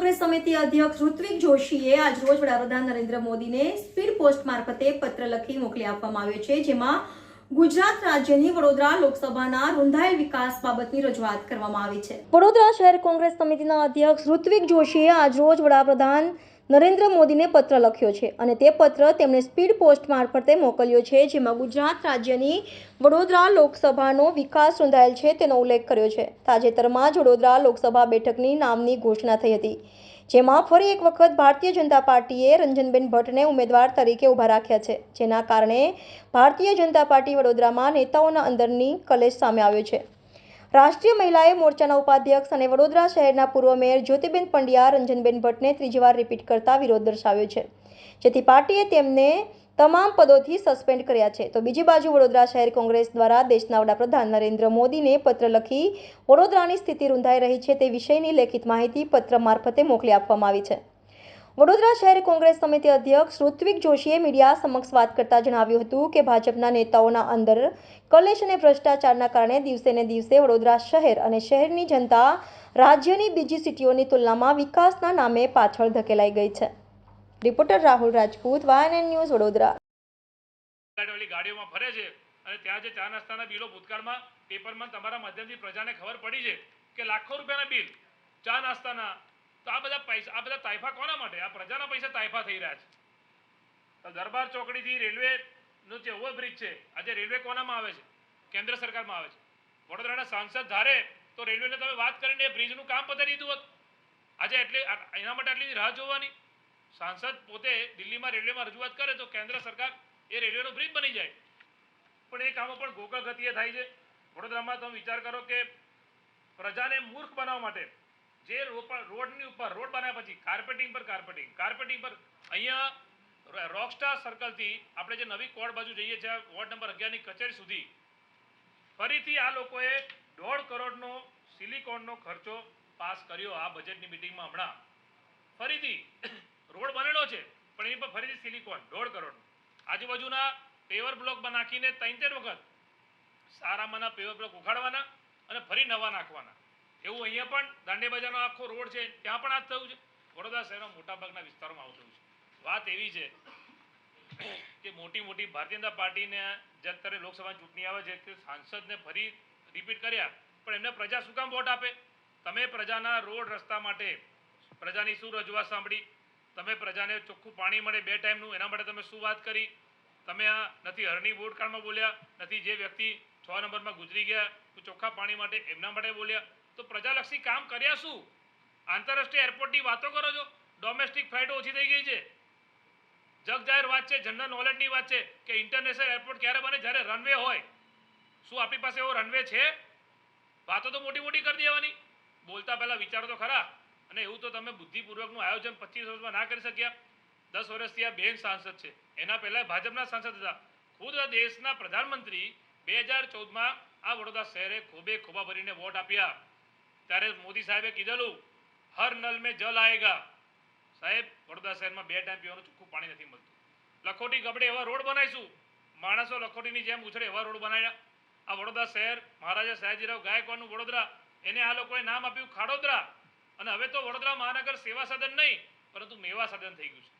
કોંગ્રેસ સમિતિ અધ્યક્ષ ઋત્વિક જોશીએ આજરોજ વડાપ્રધાન નરેન્દ્ર મોદીને સ્પીડ પોસ્ટ મારફતે પત્ર લખી મોકલી આપવામાં આવ્યો છે, જેમાં ગુજરાત રાજ્યની વડોદરા લોકસભાના રૂંધાયેલ વિકાસ બાબતની રજૂઆત કરવામાં આવી છે. વડોદરા શહેર કોંગ્રેસ સમિતિના અધ્યક્ષ ઋત્વિક જોશીએ આજરોજ વડાપ્રધાન નરેન્દ્ર મોદીને પત્ર લખ્યો છે અને તે પત્ર તેમણે સ્પીડ પોસ્ટ મારફતે મોકલ્યો છે, જેમાં ગુજરાત રાજ્યની વડોદરા લોકસભાનો વિકાસ નોંધાયેલ છે તેનો ઉલ્લેખ કર્યો છે. તાજેતરમાં જ વડોદરા લોકસભા બેઠકની નામની ઘોષણા થઈ હતી, જેમાં ફરી એક વખત ભારતીય જનતા પાર્ટીએ રંજનબેન ભટ્ટને ઉમેદવાર તરીકે ઊભા રાખ્યા છે, જેના કારણે ભારતીય જનતા પાર્ટી વડોદરામાં નેતાઓના અંદરની કલેશ સામે આવ્યો છે. રાષ્ટ્રીય મહિલાએ મોરચાના ઉપાધ્યક્ષ અને વડોદરા શહેરના પૂર્વ મેયર જ્યોતિબેન પંડ્યા, રંજનબેન ભટ્ટને ત્રીજી વાર રિપીટ કરતા વિરોધ દર્શાવ્યો છે. જેથી પાર્ટીએ તેમને તમામ પદોથી સસ્પેન્ડ કર્યા છે. તો બીજી બાજુ વડોદરા શહેર કોંગ્રેસ દ્વારા દેશના વડાપ્રધાન નરેન્દ્ર મોદીને પત્ર લખી વડોદરાની સ્થિતિ રૂંધાઈ રહી છે તે વિષયની લેખિત માહિતી પત્ર મારફતે મોકલી આપવામાં આવી છે. વડોદરા શહેર કોંગ્રેસ સમિતિ અધ્યક્ષ ઋત્વિક જોશીએ મીડિયા સમક્ષ વાત કરતા જણાવ્યું હતું કે ભાજપના નેતાઓના અંદર કલેશ અને ભ્રષ્ટાચારના કારણે દિવસે ને દિવસે વડોદરા શહેર અને શહેરની જનતા રાજ્યની બીજી સિટીઓની તુલનામાં વિકાસના નામે પાછળ ધકેલાઈ ગઈ છે. Reporter Rahul Rajput, YNN news Vadodara. ગાડીઓમાં ફરે છે અને ત્યાં જે ચા નાસ્તાના બિલો ભૂતકાળમાં, પેપરમાં તમારા માધ્યમથી પ્રજાને ખબર પડી છે કે લાખો રૂપિયાના બિલ ચા નાસ્તાના તો આ બધા પૈસા આ બધા તાયફા કોના માટે? આ પ્રજાના પૈસા તાયફા થઈ રહ્યા છે. તો દરબાર ચોકડીથી રેલવેનો જે ઓવરબ્રિજ છે આજે રેલવે કોનામાં આવે છે? કેન્દ્ર સરકારમાં આવે છે. વડોદરાના સાંસદ ધારે તો રેલવેને તમે વાત કરીને એ બ્રિજનું કામ પતાવી દીધું હોત. આજે એટલે એના માટે આટલી રાહ જોવાની. સાંસદ પોતે દિલ્હીમાં રેલવેમાં રજૂઆત કરે તો કેન્દ્ર સરકાર એ રેલવેનો બ્રિજ બની જાય. પણ એ કામો પણ ગોકળ ગતિએ થાય છે. વડોદરામાં તમે વિચાર કરો કે પ્રજાને મૂર્ખ બનાવવા માટે જે રોડની ઉપર, રોડ બનાવ્યા પછી કાર્પેટિંગ પર કાર્પેટિંગ કાર્પેટિંગ પર અહીંયા રોકસ્ટાર સર્કલથી આપણે જે નવી કોર્ટ બાજુ જઈએ છીએ વોર્ડ નંબર અગિયારની કચેરી સુધી, ફરીથી આ લોકોએ દોઢ કરોડનો સિલિકોનનો ખર્ચો પાસ કર્યો આ બજેટની મિટિંગમાં હમણાં. ફરીથી રોડ બનેલો છે, પણ એની પર ફરીથી સિલિકોન, દોઢ કરોડ આજુબાજુના પેવર બ્લોક નાખીને ત્રણ વખત સારામાંના પેવર બ્લોક ઉખાડવાના અને ફરી નવા નાખવાના. એવું અહીંયા પણ દાંડી બજારનો આખો રોડ છે, ત્યાં પણ આ થયું છે. વડોદરા શહેરના મોટાભાગના વિસ્તારોમાં આવું થયું છે. વાત એવી છે કે મોટી મોટી ભારતીય જનતા પાર્ટીને જે અત્યારે લોકસભા ચૂંટણી આવે છે કે સાંસદને ફરી રિપીટ કર્યા, પણ એમને પ્રજા શું કામ વોટ આપે? તમે પ્રજાના રોડ રસ્તા માટે પ્રજાની શું રજૂઆત સાંભળી? તમે પ્રજાને ચોખ્ખું પાણી મળે બે ટાઈમનું, એના માટે તમે શું વાત કરી? તમે આ નથી હરણી બોર્ડકાળમાં બોલ્યા, નથી જે વ્યક્તિ છ નંબરમાં ગુજરી ગયા ચોખ્ખા પાણી માટે એમના માટે બોલ્યા? તો પ્રજાલક્ષી કામ કર્યા શું? આંતરરાષ્ટ્રીય એરપોર્ટની વાતો કરો છો? ડોમેસ્ટિક ફ્લાઇટો ઓછી થઈ ગઈ છે. જગ જાહેર વાત છે જનરલ નોલેજની વાત છે કે ઇન્ટરનેશનલ એરપોર્ટ ક્યારે બને? જ્યારે રનવે હોય. શું આપણી પાસે એવો રનવે છે? વાતો તો મોટી મોટી કરી દેવાની. બોલતા પહેલા વિચારો તો ખરા. અને એવું તો તમે બુદ્ધિપૂર્વકનું આયોજન પચીસ વર્ષમાં ના કરી શક્યા. દસ વર્ષથી આ બેન સાંસદ છે. એના પહેલા ભાજપના સાંસદ હતા. ખુદ દેશના પ્રધાનમંત્રી બે હજાર ચૌદમાં આ વડોદરા શહેરે ખોબે ખોબા ભરીને વોટ આપ્યા. ત્યારે મોદી સાહેબે કીધેલું, હર નલ મેં જલ આયેગા. સાહેબ, વડોદરા શહેરમાં બે ટાઈમ પીવાનું ચોખ્ખું પાણી નથી મળતું. લખોટી ગબડે એવા રોડ બનાવીશું. માણસો લખોટીની જેમ ઉછળે એવા રોડ બનાવ્યા. આ વડોદરા શહેર, મહારાજા સયાજીરાવ ગાયકવાડનું વડોદરા, એને આ લોકોએ નામ આપ્યું ખાડોદરા. અને હવે તો વડોદરા મહાનગર સેવા સદન નહીં, પરંતુ મેવા સદન થઈ ગયું છે.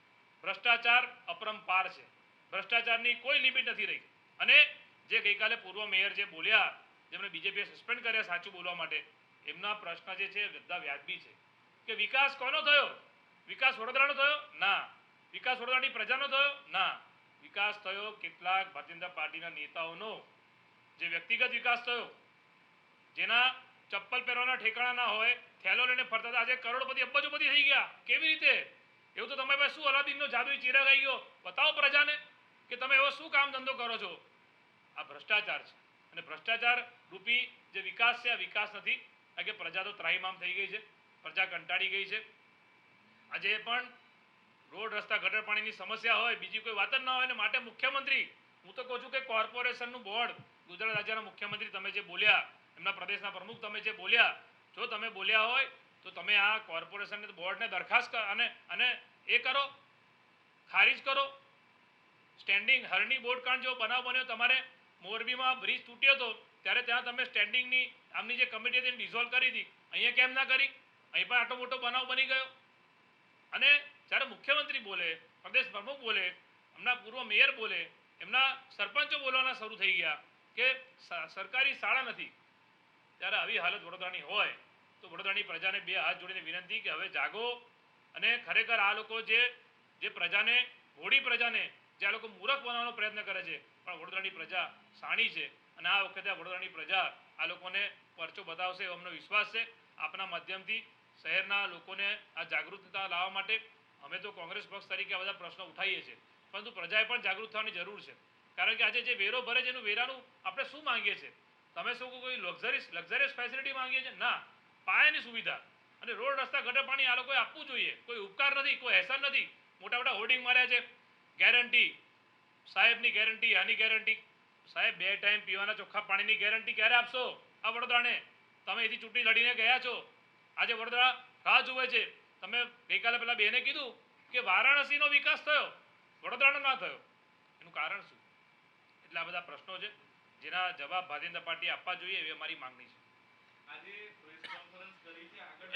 ભ્રષ્ટાચાર અપરંપાર છે. ભ્રષ્ટાચારની કોઈ લિમિટ નથી રહી. અને જે ગઈકાલે પૂર્વ મેયર જે બોલ્યા, જેમણે બીજેપીએ સસ્પેન્ડ કર્યા સાચું બોલવા માટે એમના પ્રશ્ન જે છે બધા વ્યાજબી છે. કે વિકાસ કોનો થયો? વિકાસ વડોદરાનો થયો? ના. વિકાસ વડોદરાની પ્રજાનો થયો? ના. વિકાસ થયો કેટલાક ભારતીય જનતા પાર્ટીના નેતાઓનો. જે વ્યક્તિગત વિકાસ થયો, જેના ચપ્પલ પહેરવાના ઠેકાણા ના હોય, થેલો લઈને ફરતા હતા. આજે કરોડપતિ અબજોપતિ થઈ ગયા. કેવી રીતે? એવું તો તમે પાસે શું અલાદીનનો જાદુ ચિરાગ આવી ગયો? બતાવો પ્રજાને કે તમે એવો શું કામ ધંધો કરો છો? આ ભ્રષ્ટાચાર છે. અને ભ્રષ્ટાચાર રૂપી જે વિકાસ છે, આ વિકાસ નથી. કે પ્રજા તો ત્રાહીમામ થઈ ગઈ છે, પ્રજા કંટાળી ગઈ છે. આજે પણ રોડ રસ્તા ગટર પાણીની સમસ્યા હોય, બીજી કોઈ વાત જ ના હોય ને માટે મુખ્યમંત્રી, હું તો કહું છું કે કોર્પોરેશનનું બોર્ડ, ગુજરાત રાજ્યના મુખ્યમંત્રી તમે જે બોલ્યા, એમના પ્રદેશના પ્રમુખ તમે જે બોલ્યા, જો તમે બોલ્યા હોય, તો તમે આ કોર્પોરેશન બોર્ડને દરખાસ્ત અને અને એ કરો, ખારીજ કરો. સ્ટેન્ડિંગ હરણી બોર્ડ કાંડ જો બનાવ બન્યો, તમારે મોરબીમાં બ્રિજ તૂટ્યો હતો ત્યારે ત્યાં તમે સ્ટેન્ડિંગની આમની જે કમિટી હતી ડિઝોલ્વ કરી હતી અહીંયા કેમ ના કરી? અહીં પણ આટલો મોટો બનાવ બની ગયો. અને જ્યારે મુખ્યમંત્રી બોલે, પ્રદેશ પ્રમુખ બોલે, એમના પૂર્વ મેયર બોલે, એમના સરપંચો બોલવાના શરૂ થઈ ગયા કે સરકારી શાળા નથી. ત્યારે આવી હાલત વડોદરાની હોય, તો વડોદરાની પ્રજાને બે હાથ જોડીને વિનંતી કે હવે જાગો અને ખરેખર આ લોકો જે જે પ્રજાને હોળી પ્રજાને, જે આ લોકો મૂરખ બનાવવાનો પ્રયત્ન કરે છે, પણ વડોદરાની પ્રજા સાણી છે અને આ વખતે વડોદરાની પ્રજા આ લોકોને પરચો બતાવશે એવો અમને વિશ્વાસ છે. આપના માધ્યમથી શહેરના લોકોને આ જાગૃતતા લાવવા માટે અમે તો કોંગ્રેસ પક્ષ તરીકે આ બધા પ્રશ્નો ઉઠાવીએ છીએ. પરંતુ પ્રજાએ પણ જાગૃત થવાની જરૂર છે. કારણ કે આજે જે વેરો ભરે છે એનું વેરાનું આપણે શું માંગીએ છીએ? તમે શું કોઈ લક્ઝરીસ લક્ઝરીસ ફેસિલિટી માંગીએ છીએ? ના. પાયાની સુવિધા. અને રોડ, રસ્તા, ગટર, પાણી આ લોકોએ આપવું જોઈએ. કોઈ ઉપકાર નથી, કોઈ અહેસાન નથી. મોટા મોટા હોર્ડિંગ માર્યા છે. ગેરંટી સાહેબની ગેરંટી આની ગેરંટી સાહેબ બે ટાઈમ પીવાના ચોખ્ખા પાણીની ગેરંટી ક્યારે આપશો? આ વડોદરાને. તમે એથી ચૂંટણી લડીને ગયા છો. આજે વડોદરા રાહ જુએ છે. તમે ગઈકાલે પેલા બેને કીધું કે વારાણસીનો વિકાસ થયો. વડોદરાનો ના થયો. એનું કારણ શું? એટલે આ બધા પ્રશ્નો છે જેના જવાબ ભારતીય જનતા પાર્ટી આપવા જોઈએ એવી અમારી માંગણી છે. આજે પ્રેસ કોન્ફરન્સ કરી છે. આગળ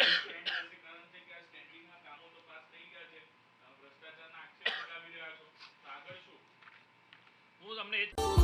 કારણ છે કે આ સ્ટેન્ડિંગના કામો તો પાસ થઈ ગયા છે. ભ્રષ્ટાચારના આક્ષેપ લગાવી રહ્યા છો. તો આગળ શું? હું તમને એ